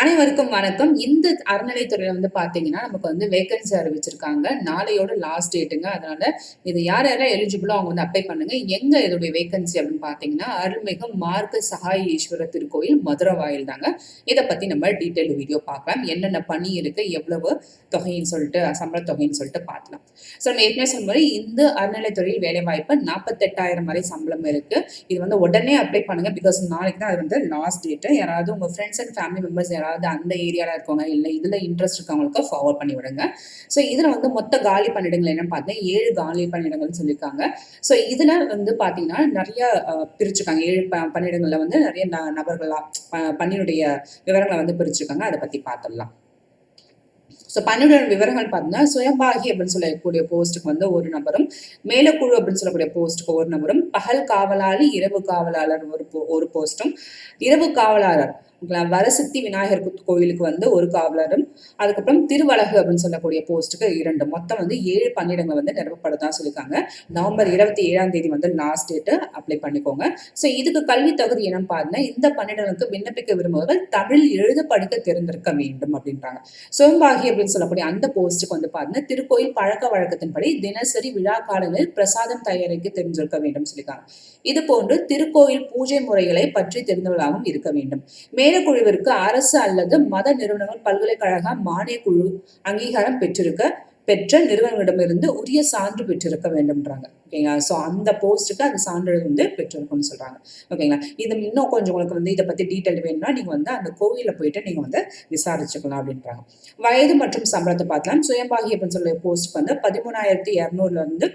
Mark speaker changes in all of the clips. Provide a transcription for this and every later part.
Speaker 1: அனைவருக்கும் வணக்கம். இந்த அறநிலைத்துறையில வந்து பாத்தீங்கன்னா நமக்கு வந்து வேகன்சி அறிவிச்சிருக்காங்க. நாளையோட லாஸ்ட் டேட்டுங்க அதனால இது யார் யாரெல்லாம் எலிஜிபிளோ அவங்க வந்து அப்ளை பண்ணுங்க. எங்க இதோடைய வேகன்சி அப்படின்னு பாத்தீங்கன்னா அருள்மிகு மார்க்க சகாய ஈஸ்வர திருக்கோயில் மதுரை வாயில் தாங்க இதை பத்தி நம்ம டீட்டெயில் வீடியோ பார்க்கலாம் என்னென்ன பணி இருக்கு எவ்வளவு தொகைன்னு சொல்லிட்டு சம்பள தொகைன்னு சொல்லிட்டு பார்க்கலாம் ஸோ நம்ம ஏற்கனவே சொன்ன இந்த அறநிலைத்துறையில் வேலை வாய்ப்பு நாற்பத்தெட்டாயிரம் வரை சம்பளம் இருக்கு. இது வந்து உடனே அப்ளை பண்ணுங்க பிகாஸ் நாளைக்கு தான் அது வந்து லாஸ்ட் டேட்டு யாராவது உங்க ஃப்ரெண்ட்ஸ் அண்ட் ஃபேமிலி மெம்பர்ஸ் யாராவது அந்த ஏரியாவில் இருக்கவங்க இல்லை இதில் இன்ட்ரெஸ்ட் இருக்கவங்களுக்கு ஃபார்வர்ட் பண்ணி விடுங்க. ஸோ இதில் வந்து மொத்த காலி பணியிடங்கள் என்னன்னு பார்த்தீங்கன்னா ஏழு காலி பணியிடங்கள்னு சொல்லியிருக்காங்க. ஸோ இதில் வந்து பார்த்தீங்கன்னா நிறைய பிரிச்சிருக்காங்க. ஏழு ப பணியிடங்களில் வந்து நிறைய ந நபர்களாக பணியுடைய விவரங்களை வந்து பிரிச்சிருக்காங்க. அதை பற்றி பார்த்துடலாம் ஸோ பணியுடைய விவரங்கள் பார்த்தீங்கன்னா சுயம்பாகி அப்படின்னு சொல்லக்கூடிய போஸ்ட்டுக்கு வந்து ஒரு நபரும் மேலக்குழு அப்படின்னு சொல்லக்கூடிய போஸ்ட்டுக்கு ஒரு நபரும் பகல் காவலாளி இரவு காவலாளர் ஒரு போ- ஒரு போஸ்ட்டும் இரவு காவலாளர். ஓகேங்களா? வரசித்தி விநாயகர் குத்- கோயிலுக்கு வந்து ஒரு காவலரும் அதுக்கப்புறம் திருவழகு அப்படின்னு சொல்லக்கூடிய போஸ்ட்டுக்கு இரண்டு. மொத்தம் வந்து ஏழு பணியிடங்கள் வந்து நிரப்பப்படுதா சொல்லியிருக்காங்க. நவம்பர் இருபத்தி ஏழாம் தேதி வந்து லாஸ்ட் டேட்டு அப்ளை பண்ணிக்கோங்க. ஸோ இதுக்கு கல்வி தகுதி என்னன்னு பார்த்தீங்கன்னா இந்த பணியிடங்களுக்கு விண்ணப்பிக்க விரும்புபவர்கள் தமிழ் எழுத படிக்க தெரிந்திருக்க வேண்டும் அப்படின்றாங்க. சோம்பாகி அப்படின்னு சொல்லக்கூடிய அந்த போஸ்ட்டுக்கு வந்து பார்த்தீங்கன்னா திருக்கோயில் பழக்க வழக்கத்தின்படி தினசரி விழா காலங்களில் பிரசாதம் தயாரிக்க தெரிஞ்சிருக்க வேண்டும் சொல்லியிருக்காங்க. இது போன்று திருக்கோயில் பூஜை முறைகளை பற்றி தெரிந்தவர்களாகவும் இருக்க வேண்டும். குழுவிற்கு அரசு அல்லது மத நிறுவனங்கள் பல்கலைக்கழக மானிய குழு அங்கீகாரம் பெற்றிருக்க பெற்ற நிறுவனங்களிடமிருந்து உரிய சான்று பெற்றிருக்க வேண்டும்ன்றாங்க. ஓகேங்களா ஸோ அந்த போஸ்ட்டுக்கு அந்த சான்றிதழ் வந்து பெற்றிருக்கும்னு சொல்றாங்க. ஓகேங்களா இது இன்னும் கொஞ்சம் உங்களுக்கு வந்து இதை பத்தி டீட்டெயில் வேணும்னா நீங்க வந்து அந்த கோவிலில் போயிட்டு நீங்க வந்து விசாரிச்சுக்கலாம் அப்படின்றாங்க. வயது மற்றும் சம்பளத்தை பார்க்கலாம். சுயம்பாகி அப்படின்னு சொல்ல போஸ்ட்டுக்கு வந்து பதிமூணாயிரத்தி இரநூறுல இருந்து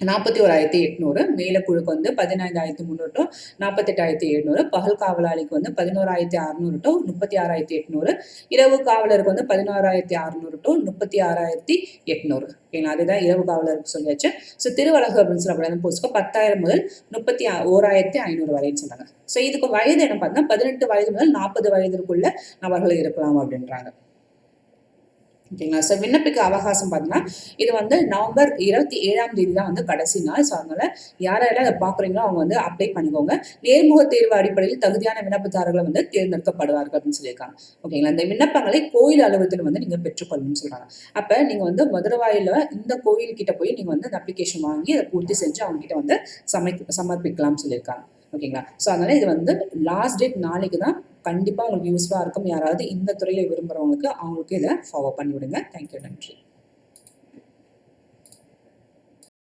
Speaker 1: நாற்பத்தி ஓராயிரத்தி எட்நூறு மேலக்குழுக்கு வந்து பதினைந்தாயிரத்தி முந்நூறு டு நாற்பத்தெட்டாயிரத்தி எழுநூறு பகல் காவலாளிக்கு வந்து பதினோராயிரத்தி அறுநூறு டு முப்பத்தி ஆறாயிரத்தி எட்நூறு இரவு காவலருக்கு வந்து பதினோராயிரத்தி அறுநூறு டு முப்பத்தி ஆறாயிரத்தி எட்நூறு. ஓகேங்களா? அதுதான் இரவு காவலருக்கு சொல்லியாச்சு. ஸோ திருவழகு அப்படின்னு சொல்லக்கூடிய போஸ்ட்க்கு பத்தாயிரம் முதல் முப்பத்தி ஆ- ஓராயிரத்தி ஐநூறு வரைன்னு சொன்னாங்க ஸோ இதுக்கு வயது என்ன பார்த்தா பதினெட்டு வயது முதல் நாற்பது வயதிற்குள்ள நபர்கள் இருக்கலாம் அப்படின்றாங்க. ஓகேங்களா? ஸோ விண்ணப்பிக்க அவகாசம் பார்த்தீங்கன்னா இது வந்து நவம்பர் இருபத்தி ஏழாம் தேதி தான் வந்து கடைசி நாள். ஸோ அதனால யாரெல்லாம் அதை பார்க்குறீங்களோ அவங்க வந்து அப்ளை பண்ணிக்கோங்க. நேர்முக தேர்வு அடிப்படையில் தகுதியான விண்ணப்பதாரர்களை வந்து தேர்ந்தெடுக்கப்படுவார்கள் அப்படின்னு சொல்லியிருக்காங்க. ஓகேங்களா? இந்த விண்ணப்பங்களை கோயில் அலுவலகத்தில் வந்து நீங்கள் பெற்றுக்கொள்ளணும்னு சொல்கிறாங்க அப்போ நீங்கள் வந்து மதுரவாயில் இந்த கோயில் கிட்ட போய் நீங்கள் வந்து அந்த அப்ளிகேஷன் வாங்கி அதை பூர்த்தி செஞ்சு அவங்க கிட்ட வந்து சமைக்க சமர்ப்பிக்கலாம்னு சொல்லியிருக்காங்க. ஓகேங்களா? ஸோ அதனால இது வந்து லாஸ்ட் டேட் நாளைக்கு தான் கண்டிப்பாக உங்களுக்கு யூஸ்ஃபுல்லாக இருக்கும். யாராவது இந்த துறையில் விரும்புகிறவங்களுக்கு அவங்களுக்கு இதை ஃபாலோ பண்ணி விடுங்க தேங்க்யூ நன்றி.